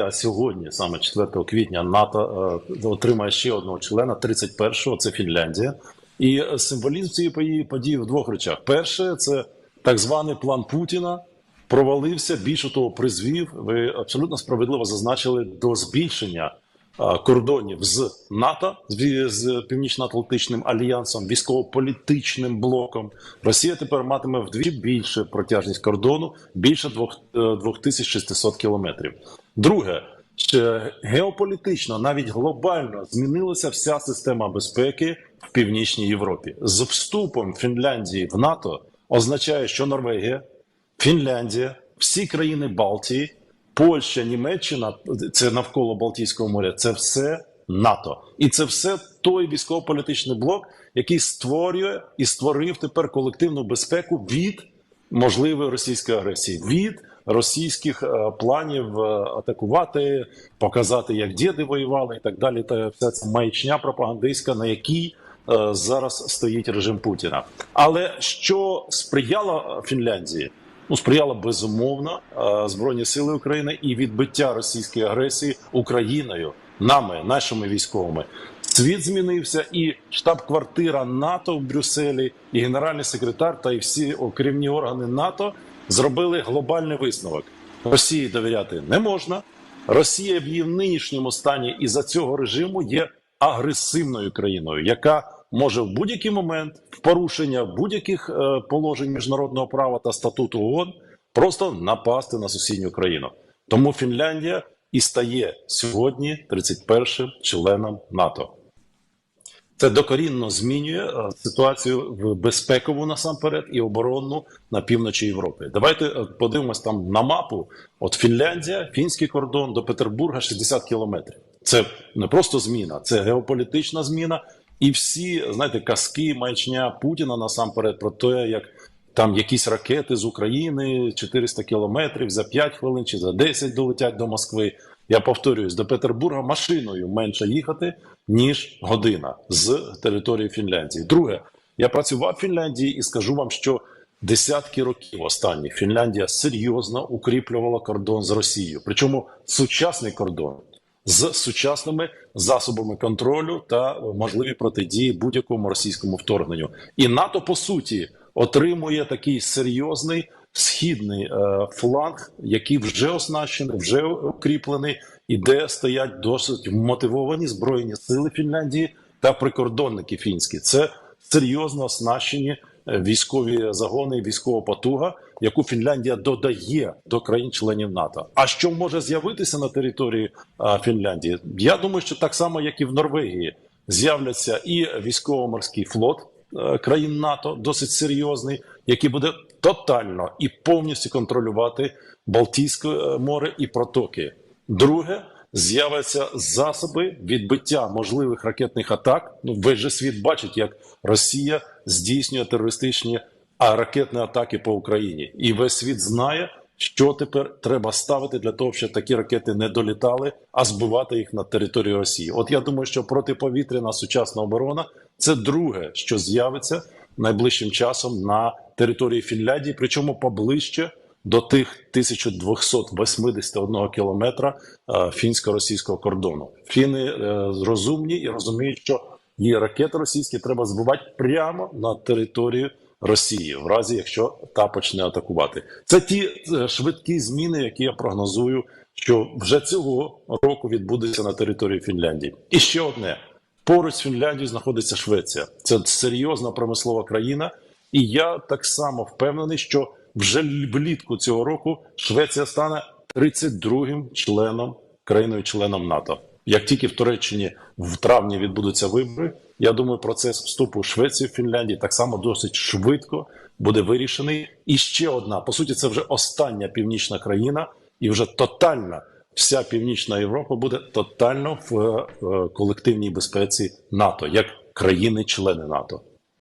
А сьогодні, саме 4 квітня, НАТО е, отримає ще одного члена, 31-го, це Фінляндія. І символізм цієї події, в двох речах: перше, це так званий план Путіна. Провалився, більше того, призвів. Ви абсолютно справедливо зазначили до збільшення е, кордонів з НАТО з, Північно-Атлантичним альянсом, військово-політичним блоком. Росія тепер матиме вдвічі більше протяжність кордону, більше двох- е, 2600 кілометрів. Друге, геополітично, навіть глобально змінилася вся система безпеки в північній Європі. З вступом Фінляндії в НАТО означає, що Норвегія, Фінляндія, всі країни Балтії, Польща, Німеччина це навколо Балтійського моря. Це все НАТО, і це все той військово-політичний блок, який створює і створив тепер колективну безпеку від можливої російської агресії, від російських е, планів е, атакувати, показати, як діди воювали, і так далі. Та вся ця маячня пропагандистська, на якій е, зараз стоїть режим Путіна. Але що сприяло Фінляндії? Ну, сприяло безумовно Збройні Сили України і відбиття російської агресії Україною, нами, нашими військовими. Світ змінився, і штаб-квартира НАТО в Брюсселі, і генеральний секретар та й всі керівні органи НАТО зробили глобальний висновок: Росії довіряти не можна. Росія в її нинішньому стані і за цього режиму є агресивною країною, яка може в будь-який момент в порушення будь-яких е, положень міжнародного права та статуту ООН просто напасти на сусідню країну. Тому Фінляндія і стає сьогодні 31-м членом НАТО. Це докорінно змінює е, ситуацію в безпекову насамперед і оборонну на півночі Європи. Давайте е, подивимось там на мапу. От Фінляндія, фінський кордон до Петербурга 60 кілометрів. Це не просто зміна, це геополітична зміна. І всі знаєте, казки маячня Путіна насамперед про те, як там якісь ракети з України 400 кілометрів за 5 хвилин чи за 10 долетять до Москви. Я повторююсь, до Петербурга машиною менше їхати, ніж година з території Фінляндії. Друге, я працював в Фінляндії і скажу вам, що десятки років останніх Фінляндія серйозно укріплювала кордон з Росією. Причому сучасний кордон з сучасними засобами контролю та можливі протидії будь-якому російському вторгненню. І НАТО по суті отримує такий серйозний східний е, фланг, який вже оснащений, вже укріплений, і де стоять досить мотивовані збройні сили Фінляндії та прикордонники фінські. Це серйозно оснащені е, військові загони, і військова потуга, яку Фінляндія додає до країн-членів НАТО. А що може з'явитися на території а, Фінляндії? Я думаю, що так само, як і в Норвегії, з'являться і військово-морський флот е, країн НАТО, досить серйозний, який буде тотально і повністю контролювати Балтійське е, море і протоки. Друге. З'являться засоби відбиття можливих ракетних атак. Ну весь же світ бачить, як Росія здійснює терористичні ракетні атаки по Україні, і весь світ знає, що тепер треба ставити для того, щоб такі ракети не долітали, а збивати їх на територію Росії. От я думаю, що протиповітряна сучасна оборона це друге, що з'явиться найближчим часом на території Фінляндії, причому поближче до тих 1281 кілометра е, фінсько-російського кордону. Фіни е, розумні і розуміють, що її ракети російські треба збивати прямо на територію Росії, в разі якщо та почне атакувати. Це ті е, швидкі зміни, які я прогнозую, що вже цього року відбудуться на території Фінляндії. І ще одне: поруч з Фінляндією знаходиться Швеція. Це серйозна промислова країна, і я так само впевнений, що вже влітку цього року Швеція стане 32-м членом країною-членом НАТО. Як тільки в Туреччині в травні відбудуться вибори, я думаю, процес вступу Швеції в Фінляндії так само досить швидко буде вирішений. І ще одна по суті, це вже остання північна країна, і вже тотальна вся північна Європа буде тотально в е, колективній безпеці НАТО як країни-члени НАТО.